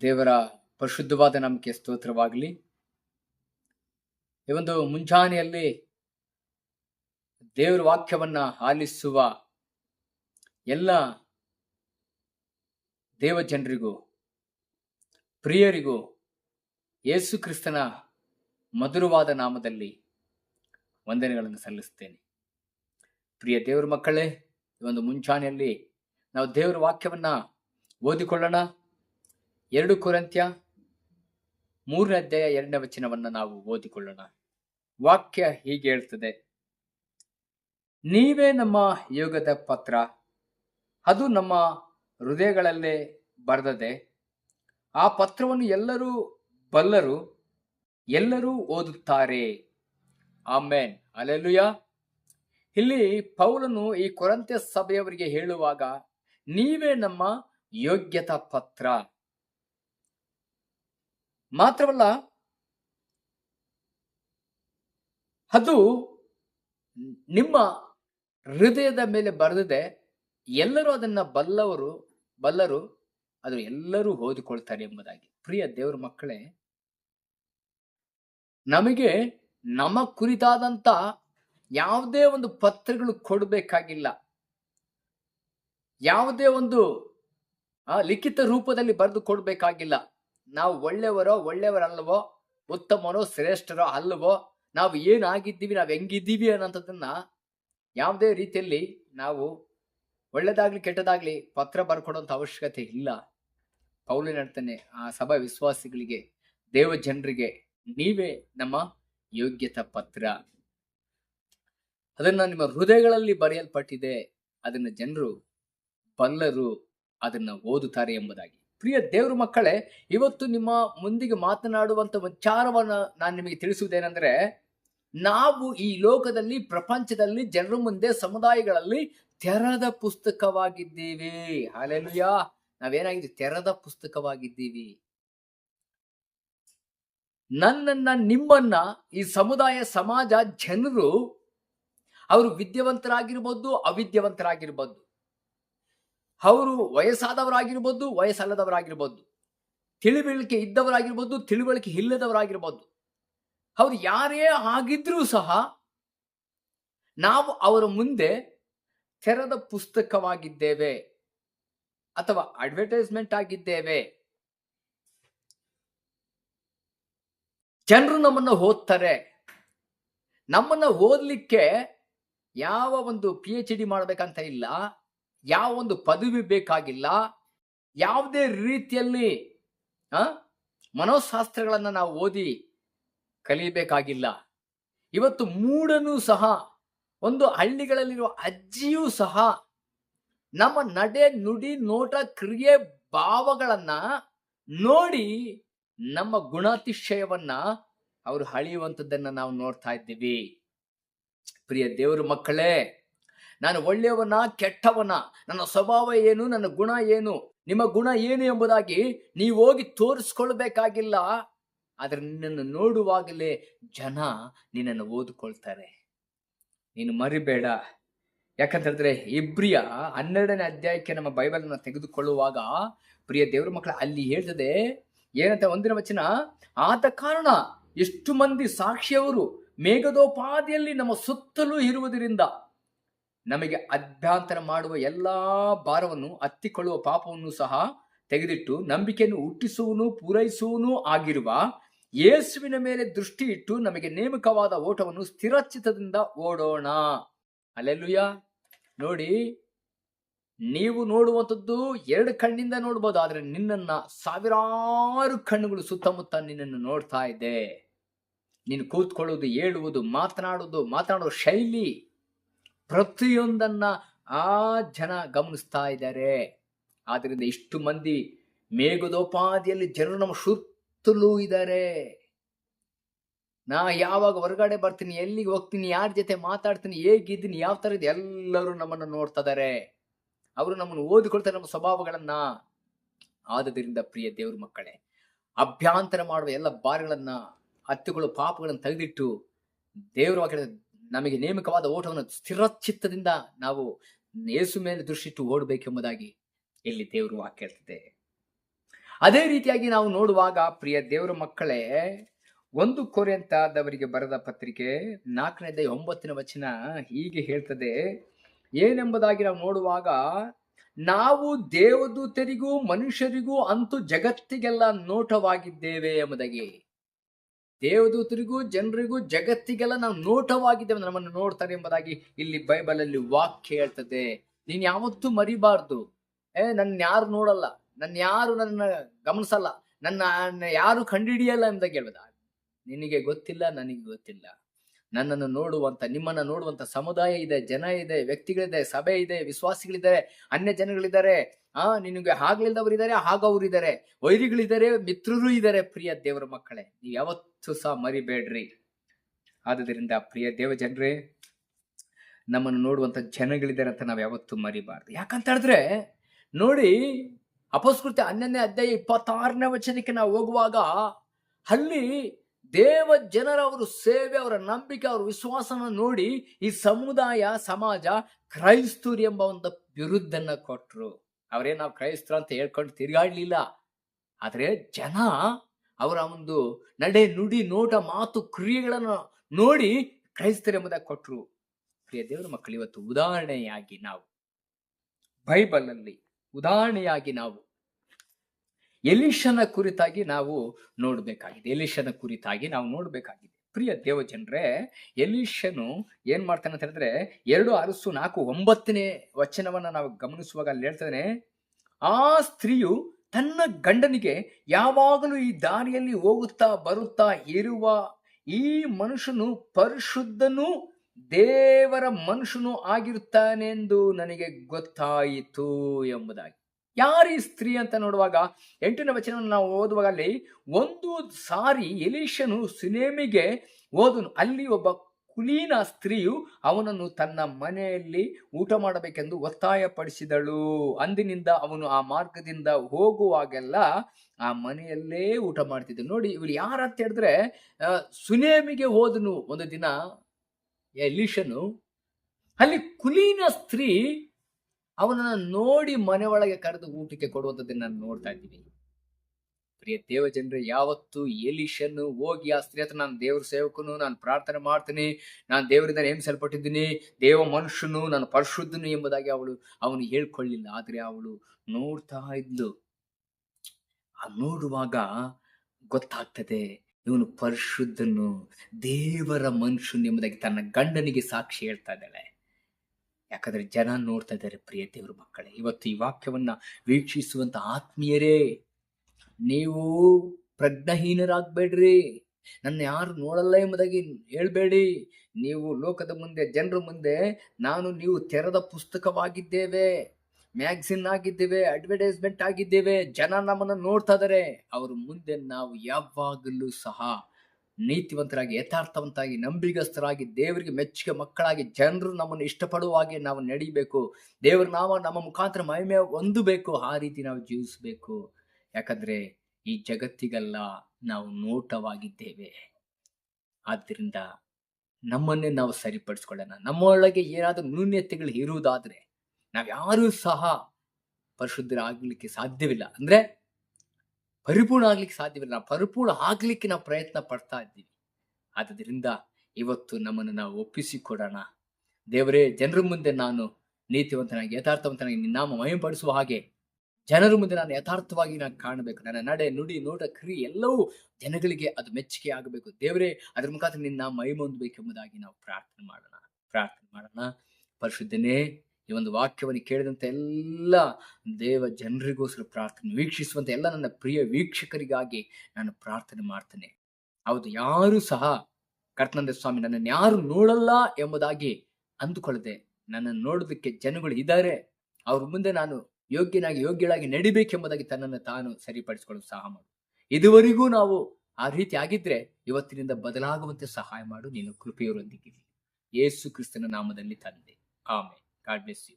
ದೇವರ ಪರಿಶುದ್ಧವಾದ ನಮಗೆ ಸ್ತೋತ್ರವಾಗಲಿ. ಈ ಒಂದು ಮುಂಜಾನೆಯಲ್ಲಿ ದೇವರ ವಾಕ್ಯವನ್ನ ಆಲಿಸುವ ಎಲ್ಲ ದೇವ ಜನರಿಗೂ ಪ್ರಿಯರಿಗೂ ಯೇಸು ಕ್ರಿಸ್ತನ ಮಧುರವಾದ ನಾಮದಲ್ಲಿ ವಂದನೆಗಳನ್ನು ಸಲ್ಲಿಸುತ್ತೇನೆ. ಪ್ರಿಯ ದೇವರ ಮಕ್ಕಳೇ, ಈ ಒಂದು ಮುಂಚಾನೆಯಲ್ಲಿ ನಾವು ದೇವರ ವಾಕ್ಯವನ್ನ ಓದಿಕೊಳ್ಳೋಣ. ಎರಡು ಕೊರಂತ್ಯ ಮೂರನೇ ಅಧ್ಯಾಯ ಎರಡನೇ ವಚನವನ್ನು ನಾವು ಓದಿಕೊಳ್ಳೋಣ. ವಾಕ್ಯ ಹೀಗೆ ಹೇಳ್ತದೆ. ನೀವೇ ನಮ್ಮ ಯೋಗದ ಪತ್ರ. ಅದು ನಮ್ಮ ಹೃದಯಗಳಲ್ಲೇ ಬರೆದದೆ. ಆ ಪತ್ರವನ್ನು ಎಲ್ಲರೂ ಬಲ್ಲರು, ಎಲ್ಲರೂ ಓದುತ್ತಾರೆ. ಆಮೇನ್. ಅಲೆಲುಯ ಇಲ್ಲಿ ಪೌಲನು ಈ ಕೊರಂತೆ ಸಭೆಯವರಿಗೆ ಹೇಳುವಾಗ, ನೀವೇ ನಮ್ಮ ಯೋಗ್ಯತಾ ಪತ್ರ ಮಾತ್ರವಲ್ಲ, ಅದು ನಿಮ್ಮ ಹೃದಯದ ಮೇಲೆ ಬರೆದಿದೆ, ಎಲ್ಲರೂ ಅದನ್ನ ಬಲ್ಲವರು, ಬಲ್ಲರು ಅದು ಎಲ್ಲರೂ ಓದಿಕೊಳ್ತಾರೆ ಎಂಬುದಾಗಿ. ಪ್ರಿಯ ದೇವರ ಮಕ್ಕಳೇ, ನಮಗೆ ನಮ್ಮ ಕುರಿತಾದಂತ ಯಾವುದೇ ಒಂದು ಪತ್ರಗಳು ಕೊಡಬೇಕಾಗಿಲ್ಲ. ಯಾವುದೇ ಒಂದು ಆ, ಲಿಖಿತ ರೂಪದಲ್ಲಿ ಬರೆದು ಕೊಡಬೇಕಾಗಿಲ್ಲ. ನಾವು ಒಳ್ಳೆಯವರೋ ಒಳ್ಳೆಯವರಲ್ಲವೋ ಉತ್ತಮರೋ ಶ್ರೇಷ್ಠರೋ ಅಲ್ಲವೋ ನಾವು ಏನಾಗಿದ್ದೀವಿ ನಾವು ಹೆಂಗಿದ್ದೀವಿ ಅನ್ನೋಂಥದ್ದನ್ನ ಯಾವುದೇ ರೀತಿಯಲ್ಲಿ ನಾವು ಒಳ್ಳೇದಾಗ್ಲಿ ಕೆಟ್ಟದಾಗ್ಲಿ ಪತ್ರ ಬರ್ಕೊಡೋಂಥ ಅವಶ್ಯಕತೆ ಇಲ್ಲ. ಪೌಲಿನ ಹೇಳ್ತಾನೆ ಆ ಸಭಾ ವಿಶ್ವಾಸಿಗಳಿಗೆ ದೇವ ಜನರಿಗೆ ನೀವೇ ನಮ್ಮ ಯೋಗ್ಯತಾ ಪತ್ರ. ಅದನ್ನ ನಿಮ್ಮ ಹೃದಯಗಳಲ್ಲಿ ಬರೆಯಲ್ಪಟ್ಟಿದೆ. ಅದನ್ನ ಜನರು ಬಲ್ಲರು ಅದನ್ನ ಓದುತ್ತಾರೆ ಎಂಬುದಾಗಿ. ಪ್ರಿಯ ದೇವ್ರ ಮಕ್ಕಳೇ, ಇವತ್ತು ನಿಮ್ಮ ಮುಂದಿಗೆ ಮಾತನಾಡುವಂತ ವಿಚಾರವನ್ನ ನಾನು ನಿಮಗೆ ತಿಳಿಸುವುದೇನೆಂದರೆ, ನಾವು ಈ ಲೋಕದಲ್ಲಿ, ಪ್ರಪಂಚದಲ್ಲಿ, ಜನರ ಮುಂದೆ, ಸಮುದಾಯಗಳಲ್ಲಿ ತೆರದ ಪುಸ್ತಕವಾಗಿದ್ದೀವಿ. ಹಾಲೆಲುಯಾ! ನಾವೇನಾಗಿದ್ದು ತೆರೆದ ಪುಸ್ತಕವಾಗಿದ್ದೀವಿ. ನನ್ನನ್ನ, ನಿಮ್ಮನ್ನ ಈ ಸಮುದಾಯ, ಸಮಾಜ, ಜನರು, ಅವರು ವಿದ್ಯಾವಂತರಾಗಿರ್ಬೋದು, ಅವಿದ್ಯಾವಂತರಾಗಿರ್ಬೋದು. ಅವರು ವಯಸ್ಸಾದವರಾಗಿರ್ಬೋದು, ವಯಸ್ಸಲ್ಲದವರಾಗಿರ್ಬೋದು. ತಿಳಿವಳಿಕೆ ಇದ್ದವರಾಗಿರ್ಬೋದು, ತಿಳುವಳಿಕೆ ಇಲ್ಲದವರಾಗಿರ್ಬೋದು. ಅವ್ರು ಯಾರೇ ಆಗಿದ್ರೂ ಸಹ ನಾವು ಅವರ ಮುಂದೆ ತೆರೆದ ಪುಸ್ತಕವಾಗಿದ್ದೇವೆ ಅಥವಾ ಅಡ್ವರ್ಟೈಸ್ಮೆಂಟ್ ಆಗಿದ್ದೇವೆ. ಜನರು ನಮ್ಮನ್ನು ಓದ್ತಾರೆ. ನಮ್ಮನ್ನು ಓದಲಿಕ್ಕೆ ಯಾವ ಒಂದು ಪಿ ಎಚ್ ಡಿ ಮಾಡಬೇಕಂತ ಇಲ್ಲ. ಯಾವ ಒಂದು ಪದವಿ ಬೇಕಾಗಿಲ್ಲ, ಯಾವುದೇ ರೀತಿಯಲ್ಲಿ ಮನೋಶಾಸ್ತ್ರಗಳನ್ನು ನಾವು ಓದಿ ಕಲಿಯಬೇಕಾಗಿಲ್ಲ. ಇವತ್ತು ಮೂಡನೂ ಸಹ, ಒಂದು ಹಳ್ಳಿಗಳಲ್ಲಿರುವ ಅಜ್ಜಿಯೂ ಸಹ, ನಮ್ಮ ನಡೆ, ನುಡಿ, ನೋಟ, ಕ್ರಿಯೆ ಭಾವಗಳನ್ನ ನೋಡಿ ನಮ್ಮ ಗುಣಾತಿಶಯವನ್ನ ಅವರು ಅಳಿಯುವಂಥದ್ದನ್ನ ನಾವು ನೋಡ್ತಾ ಇದ್ದೀವಿ. ಪ್ರಿಯ ದೇವರು ಮಕ್ಕಳೇ ನಾನು ಒಳ್ಳೆಯವನ, ಕೆಟ್ಟವನ? ನನ್ನ ಸ್ವಭಾವ ಏನು? ನನ್ನ ಗುಣ ಏನು? ನಿಮ್ಮ ಗುಣ ಏನು ಎಂಬುದಾಗಿ ನೀವು ಹೋಗಿ ತೋರಿಸ್ಕೊಳ್ಬೇಕಾಗಿಲ್ಲ. ಆದರೆ ನಿನ್ನನ್ನು ನೋಡುವಾಗಲೇ ಜನ ನಿನ್ನನ್ನು ಓದಿಕೊಳ್ತಾರೆ. ನೀನು ಮರಿಬೇಡ. ಯಾಕಂತ ಹೇಳಿದ್ರೆ ಇಬ್ರಿಯ ಹನ್ನೆರಡನೇ ಅಧ್ಯಾಯಕ್ಕೆ ನಮ್ಮ ಬೈಬಲನ್ನು ತೆಗೆದುಕೊಳ್ಳುವಾಗ, ಪ್ರಿಯ ದೇವರ ಮಕ್ಕಳ, ಅಲ್ಲಿ ಹೇಳ್ತದೆ, ಏನಂತ ಒಂದಿನ ವಚನ ಆದ ಕಾರಣ ಎಷ್ಟು ಮಂದಿ ಸಾಕ್ಷಿಯವರು ಮೇಘದೋಪಾದಿಯಲ್ಲಿ ನಮ್ಮ ಸುತ್ತಲೂ ಇರುವುದರಿಂದ ನಮಗೆ ಅಭ್ಯಂತರ ಮಾಡುವ ಎಲ್ಲಾ ಭಾರವನ್ನು ಅತ್ತಿಕೊಳ್ಳುವ ಪಾಪವನ್ನು ಸಹ ತೆಗೆದಿಟ್ಟು ನಂಬಿಕೆಯನ್ನು ಹುಟ್ಟಿಸುವನು, ಪೂರೈಸುವನು ಆಗಿರುವ ಯೇಸುವಿನ ಮೇಲೆ ದೃಷ್ಟಿ ಇಟ್ಟು ನಮಗೆ ನೇಮಕವಾದ ಓಟವನ್ನು ಸ್ಥಿರಚಿತದಿಂದ ಓಡೋಣ. ಅಲ್ಲೆಲ್ಲುಯ್ಯ ನೋಡಿ, ನೀವು ನೋಡುವಂಥದ್ದು ಎರಡು ಕಣ್ಣಿಂದ ನೋಡ್ಬೋದು, ಆದರೆ ನಿನ್ನನ್ನ ಸಾವಿರಾರು ಕಣ್ಣುಗಳು ಸುತ್ತಮುತ್ತ ನಿನ್ನನ್ನು ನೋಡ್ತಾ ಇದೆ. ನೀನು ಕೂತ್ಕೊಳ್ಳುವುದು ಹೇಳುವುದು ಮಾತನಾಡುವುದು ಮಾತನಾಡುವ ಶೈಲಿ ಪ್ರತಿಯೊಂದನ್ನ ಆ ಜನ ಗಮನಿಸ್ತಾ ಇದ್ದಾರೆ. ಆದ್ದರಿಂದ ಇಷ್ಟು ಮಂದಿ ಮೇಘದೋಪಾದಿಯಲ್ಲಿ ಜನರು ನಮ್ಮ ಸುತ್ತಲೂ ಇದ್ದಾರೆ. ನಾ ಯಾವಾಗ ಹೊರಗಡೆ ಬರ್ತೀನಿ, ಎಲ್ಲಿಗೆ ಹೋಗ್ತೀನಿ, ಯಾರ ಜೊತೆ ಮಾತಾಡ್ತೀನಿ, ಹೇಗಿದ್ದೀನಿ, ಯಾವ ತರ ಇದೆ ಎಲ್ಲರೂ ನಮ್ಮನ್ನು ನೋಡ್ತಾ ಇದ್ದಾರೆ. ಅವರು ನಮ್ಮನ್ನು ಓದಿಕೊಳ್ತಾರೆ ನಮ್ಮ ಸ್ವಭಾವಗಳನ್ನ. ಆದ್ದರಿಂದ ಪ್ರಿಯ ದೇವ್ರ ಮಕ್ಕಳೇ, ಅಭ್ಯಾಂತರ ಮಾಡುವ ಎಲ್ಲ ಬಾರಿಗಳನ್ನ ಹತ್ತುಗಳು ಪಾಪಗಳನ್ನು ತೆಗೆದಿಟ್ಟು ದೇವರ ವಾಕ್ಯದ ನಮಗೆ ನೇಮಕವಾದ ಓಟವನ್ನು ಸ್ಥಿರಚಿತ್ತದಿಂದ ನಾವು ಯೇಸು ಮೇಲೆ ದೃಷ್ಟಿಟ್ಟು ಓಡಬೇಕೆಂಬುದಾಗಿ ಇಲ್ಲಿ ದೇವರು ವಾಕ್ಯ ಇರ್ತದೆ ಅದೇ ರೀತಿಯಾಗಿ ನಾವು ನೋಡುವಾಗ ಪ್ರಿಯ ದೇವರ ಮಕ್ಕಳೇ, ಒಂದು ಕೊರೆಂತಾದವರಿಗೆ ಬರೆದ ಪತ್ರಿಕೆ ನಾಲ್ಕನೇದ ಒಂಬತ್ತಿನ ವಚನ ಹೀಗೆ ಹೇಳ್ತದೆ, ಏನೆಂಬುದಾಗಿ ನಾವು ನೋಡುವಾಗ, ನಾವು ದೇವದೂತರಿಗೂ ಮನುಷ್ಯರಿಗೂ ಅಂತೂ ಜಗತ್ತಿಗೆಲ್ಲ ನೋಟವಾಗಿದ್ದೇವೆ ಎಂಬುದಾಗಿ. ದೇವದೂತರಿಗೂ ಜನರಿಗೂ ಜಗತ್ತಿಗೆಲ್ಲ ನಾವು ನೋಟವಾಗಿದ್ದೇವೆ ನಮ್ಮನ್ನು ನೋಡ್ತಾರೆ ಎಂಬುದಾಗಿ ಇಲ್ಲಿ ಬೈಬಲ್ ಅಲ್ಲಿ ವಾಕ್ಯ ಹೇಳ್ತದೆ. ನೀನ್ ಯಾವತ್ತೂ ಮರಿಬಾರ್ದು. ಏ ನನ್ನ ಯಾರು ನೋಡಲ್ಲ. ನನ್ನ ಯಾರು ನನ್ನ ಗಮನಿಸಲ್ಲ. ನನ್ನ ಯಾರು ಕಂಡಿಡಿಯಲ್ಲ ಎಂಬುದಾಗಿ ಹೇಳ್ಬೋದ ನಿನಗೆ ಗೊತ್ತಿಲ್ಲ, ನನಗೆ ಗೊತ್ತಿಲ್ಲ. ನನ್ನನ್ನು ನೋಡುವಂತ, ನಿಮ್ಮನ್ನ ನೋಡುವಂತ ಸಮುದಾಯ ಇದೆ, ಜನ ಇದೆ, ವ್ಯಕ್ತಿಗಳಿದೆ, ಸಭೆ ಇದೆ, ವಿಶ್ವಾಸಿಗಳಿದ್ದಾರೆ, ಅನ್ಯ ಜನಗಳಿದ್ದಾರೆ. ಆ, ನಿನಗೆ ಆಗ್ಲಿಲ್ಲದವರಿದ್ದಾರೆ ಹಾಗವರಿದ್ದಾರೆ. ವೈರಿಗಳಿದ್ದಾರೆ, ಮಿತ್ರರು ಇದ್ದಾರೆ, ಪ್ರಿಯ ದೇವರ ಮಕ್ಕಳೇ. ನೀವು ಯಾವತ್ತೂ ಸಹ ಮರಿಬೇಡ್ರಿ. ಆದುದರಿಂದ ಪ್ರಿಯ ದೇವ ಜನರೇ, ನಮ್ಮನ್ನು ನೋಡುವಂತ ಜನಗಳಿದ್ದಾರೆ ಅಂತ ನಾವು ಯಾವತ್ತೂ ಮರಿಬಾರ್ದು. ಯಾಕಂತ ಹೇಳಿದ್ರೆ, ನೋಡಿ, ಅಪಸ್ಕೃತಿ ಹನ್ನೊಂದನೇ ಅಧ್ಯಾಯ ಇಪ್ಪತ್ತಾರನೇ ವಚನಕ್ಕೆ ನಾವು ಹೋಗುವಾಗ ಅಲ್ಲಿ ದೇವ ಜನರ ಅವರು ಸೇವೆ, ಅವರ ನಂಬಿಕೆ, ಅವರ ವಿಶ್ವಾಸನ ನೋಡಿ ಈ ಸಮುದಾಯ, ಸಮಾಜ ಕ್ರೈಸ್ತರು ಎಂಬ ಒಂದು ಬಿರುದ್ದನ್ನ ಕೊಟ್ರು. ಅವರೇ ನಾವು ಕ್ರೈಸ್ತರು ಅಂತ ಹೇಳ್ಕೊಂಡು ತಿರುಗಾಡ್ಲಿಲ್ಲ. ಆದರೆ ಜನ ಅವರ ಒಂದು ನಡೆ, ನುಡಿ, ನೋಟ, ಮಾತು, ಕ್ರಿಯೆಗಳನ್ನು ನೋಡಿ ಕ್ರೈಸ್ತರೆಂಬುದಾಗಿ ಕೊಟ್ರು. ಪ್ರಿಯ ದೇವರ ಮಕ್ಕಳು, ಇವತ್ತು ಉದಾಹರಣೆಯಾಗಿ ನಾವು ಬೈಬಲ್ ಅಲ್ಲಿ ಉದಾಹರಣೆಯಾಗಿ ನಾವು ಎಲಿಶನ ಕುರಿತಾಗಿ ನಾವು ನೋಡಬೇಕಾಗಿದೆ. ಎಲಿಶನ ಕುರಿತಾಗಿ ನಾವು ನೋಡಬೇಕಾಗಿದೆ. ಪ್ರಿಯ ದೇವ ಜನರೇ ಎಲಿಶನು ಏನ್ ಮಾಡ್ತಾನೆ ಅಂತ ಹೇಳಿದ್ರೆ, ಎರಡು ಅರಸು ನಾಲ್ಕು ಒಂಬತ್ತನೇ ವಚನವನ್ನ ನಾವು ಗಮನಿಸುವಾಗ ಅಲ್ಲಿ ಹೇಳ್ತಾನೆ ಆ ಸ್ತ್ರೀಯು ತನ್ನ ಗಂಡನಿಗೆ ಯಾವಾಗಲೂ ಈ ದಾರಿಯಲ್ಲಿ ಹೋಗುತ್ತಾ ಬರುತ್ತಾ ಇರುವ ಈ ಮನುಷ್ಯನು ಪರಿಶುದ್ಧನು ದೇವರ ಮನುಷ್ಯನು ಆಗಿರುತ್ತಾನೆಂದು ನನಗೆ ಗೊತ್ತಾಯಿತು ಎಂಬುದಾಗಿ. ಯಾರು ಈ ಸ್ತ್ರೀ ಅಂತ ನೋಡುವಾಗ, ಎಂಟನೇ ವಚನವನ್ನು ನಾವು ಓದುವಾಗ ಅಲ್ಲಿ, ಒಂದು ಸಾರಿ ಎಲೀಶನು ಸಿನೇಮಿಗೆ ಓದನು ಅಲ್ಲಿ ಒಬ್ಬ ಕುಲೀನ ಸ್ತ್ರೀಯು ಅವನನ್ನು ತನ್ನ ಮನೆಯಲ್ಲಿ ಊಟ ಮಾಡಬೇಕೆಂದು ಒತ್ತಾಯಪಡಿಸಿದಳು. ಅಂದಿನಿಂದ ಅವನು ಆ ಮಾರ್ಗದಿಂದ ಹೋಗುವಾಗೆಲ್ಲ ಆ ಮನೆಯಲ್ಲೇ ಊಟ ಮಾಡ್ತಿದ್ದ ನೋಡಿ, ಇವ್ರು ಯಾರಂತ ಹೇಳಿದ್ರೆ ಸುನೇಮಿಗೆ ಹೋದನು ಒಂದು ದಿನ ಎಲೀಶನು ಅಲ್ಲಿ ಕುಲೀನ ಸ್ತ್ರೀ ಅವನನ್ನ ನೋಡಿ ಮನೆ ಒಳಗೆ ಕರೆದು ಊಟಕ್ಕೆ ಕೊಡುವಂಥದ್ದನ್ನ ನಾನು ನೋಡ್ತಾ ಇದ್ದೀನಿ. ಪ್ರಿಯ ದೇವ ಜನರು ಯಾವತ್ತು ಎಲಿಶನ್ನು ಹೋಗಿ ಆ ಸ್ತ್ರೀ ಹತ್ರ ನಾನು ದೇವ್ರ ಸೇವಕನು, ನಾನು ಪ್ರಾರ್ಥನೆ ಮಾಡ್ತೀನಿ, ನಾನು ದೇವರಿಂದ ನೇಮಿಸಲ್ಪಟ್ಟಿದ್ದೀನಿ, ದೇವ ಮನುಷ್ಯನು, ನಾನು ಪರಿಶುದ್ಧನು ಎಂಬುದಾಗಿ ಅವಳು ಅವನು ಹೇಳ್ಕೊಳ್ಳಿಲ್ಲ. ಆದ್ರೆ ಅವಳು ನೋಡ್ತಾ ಇದ್ಲು. ಆ ನೋಡುವಾಗ ಗೊತ್ತಾಗ್ತದೆ, ಇವನು ಪರಿಶುದ್ಧನು, ದೇವರ ಮನುಷ್ಯನು ಎಂಬುದಾಗಿ ತನ್ನ ಗಂಡನಿಗೆ ಸಾಕ್ಷಿ ಹೇಳ್ತಾ ಇದ್ದಾಳೆ. ಯಾಕಂದ್ರೆ ಜನ ನೋಡ್ತಾ ಇದ್ದಾರೆ ಪ್ರಿಯ ದೇವ್ರ ಮಕ್ಕಳೇ. ಇವತ್ತು ಈ ವಾಕ್ಯವನ್ನ ವೀಕ್ಷಿಸುವಂತ ಆತ್ಮೀಯರೇ, ನೀವು ಪ್ರಜ್ಞಹೀನರಾಗ್ಬೇಡ್ರಿ. ನನ್ನ ಯಾರು ನೋಡಲ್ಲ ಎಂಬುದಾಗಿ ಹೇಳ್ಬೇಡಿ. ನೀವು ಲೋಕದ ಮುಂದೆ, ಜನರ ಮುಂದೆ, ನಾನು ನೀವು ತೆರೆದ ಪುಸ್ತಕವಾಗಿದ್ದೇವೆ ಮ್ಯಾಗ್ಝಿನ್ ಆಗಿದ್ದೇವೆ, ಅಡ್ವರ್ಟೈಸ್ಮೆಂಟ್ ಆಗಿದ್ದೇವೆ, ಜನ ನಮ್ಮನ್ನು ನೋಡ್ತಾ ಇದ್ದಾರೆ. ಅವ್ರ ಮುಂದೆ ನಾವು ಯಾವಾಗಲೂ ಸಹ ನೀತಿವಂತರಾಗಿ ಯಥಾರ್ಥವಂತಾಗಿ ನಂಬಿಗಸ್ತರಾಗಿ, ದೇವರಿಗೆ ಮೆಚ್ಚುಗೆ ಮಕ್ಕಳಾಗಿ, ಜನರು ನಮ್ಮನ್ನು ಇಷ್ಟಪಡುವ ಹಾಗೆ ನಾವು ನಡೀಬೇಕು. ದೇವರ ನಾಮ ನಮ್ಮ ಮುಖಾಂತರ ಮಹಿಮೆ ಹೊಂದಬೇಕು. ಆ ರೀತಿ ನಾವು ಜೀವಿಸಬೇಕು. ಯಾಕಂದ್ರೆ ಈ ಜಗತ್ತಿಗೆಲ್ಲ ನಾವು ನೋಟವಾಗಿದ್ದೇವೆ. ಆದ್ದರಿಂದ ನಮ್ಮನ್ನೇ ನಾವು ಸರಿಪಡಿಸ್ಕೊಳ್ಳೋಣ. ನಮ್ಮೊಳಗೆ ಏನಾದರೂ ನ್ಯೂನ್ಯತೆಗಳು ಹೀರುವುದಾದರೆ ನಾವು ಯಾರೂ ಸಹ ಪರಿಶುದ್ಧರಾಗಲಿಕ್ಕೆ ಸಾಧ್ಯವಿಲ್ಲ. ಅಂದ್ರೆ ಪರಿಪೂರ್ಣ ಆಗ್ಲಿಕ್ಕೆ ಸಾಧ್ಯವಿಲ್ಲ. ನಾವು ಪರಿಪೂರ್ಣ ಆಗ್ಲಿಕ್ಕೆ ನಾವು ಪ್ರಯತ್ನ ಪಡ್ತಾ ಇದ್ದೀವಿ. ಆದ್ದರಿಂದ ಇವತ್ತು ನಮ್ಮನ್ನು ನಾವು ಒಪ್ಪಿಸಿಕೊಡೋಣ. ದೇವರೇ, ಜನರ ಮುಂದೆ ನಾನು ನೀತಿವಂತನಾಗಿ, ಯಥಾರ್ಥವಂತನಾಗಿ ನಿನ್ನಾಮ ನಾಮ ಮಹಿಮೆಪಡಿಸುವ ಹಾಗೆ ಜನರ ಮುಂದೆ ನಾನು ಯಥಾರ್ಥವಾಗಿ ನಾನು ಕಾಣಬೇಕು. ನನ್ನ ನಡೆ, ನುಡಿ, ನೋಟ ಕ್ರಿಯೆ ಎಲ್ಲವೂ ಜನಗಳಿಗೆ ಅದು ಮೆಚ್ಚುಗೆ ಆಗಬೇಕು. ದೇವರೇ, ಅದರ ಮುಖಾಂತರ ನಿನ್ನ ಮೈ ಹೊಂದಬೇಕೆಂಬುದಾಗಿ ನಾವು ಪ್ರಾರ್ಥನೆ ಮಾಡೋಣ. ಪ್ರಾರ್ಥನೆ ಮಾಡೋಣ. ಪರಿಶುದ್ಧನೇ ಈ ಒಂದು ವಾಕ್ಯವನ್ನು ಕೇಳಿದಂಥ ಎಲ್ಲ ದೇವ ಜನರಿಗೋಸ್ಕರ ಪ್ರಾರ್ಥನೆ ವೀಕ್ಷಿಸುವಂಥ ಎಲ್ಲ ನನ್ನ ಪ್ರಿಯ ವೀಕ್ಷಕರಿಗಾಗಿ ನಾನು ಪ್ರಾರ್ಥನೆ ಮಾಡ್ತೇನೆ. ಹೌದು, ಯಾರೂ ಸಹ ಕರ್ತನಂದ ಸ್ವಾಮಿ ನನ್ನನ್ನು ಯಾರು ನೋಡಲ್ಲ ಎಂಬುದಾಗಿ ಅಂದುಕೊಳ್ಳದೆ ನನ್ನನ್ನು ನೋಡೋದಕ್ಕೆ ಜನಗಳು ಇದ್ದಾರೆ. ಅವ್ರ ಮುಂದೆ ನಾನು ಯೋಗ್ಯನಾಗಿ ಯೋಗ್ಯಳಾಗಿ ನಡಿಬೇಕೆಂಬುದಾಗಿ ತನ್ನನ್ನು ತಾನು ಸರಿಪಡಿಸಿಕೊಳ್ಳಲು ಸಹಾಯ ಮಾಡು. ಇದುವರೆಗೂ ನಾವು ಆ ರೀತಿ ಆಗಿದ್ರೆ ಇವತ್ತಿನಿಂದ ಬದಲಾಗುವಂತೆ ಸಹಾಯ ಮಾಡು. ನೀನು ಕೃಪೆಯವರೊಂದಿಗೆ ಯೇಸು ಕ್ರಿಸ್ತನ ನಾಮದಲ್ಲಿ ತಂದೆ. ಆಮೆ God bless you.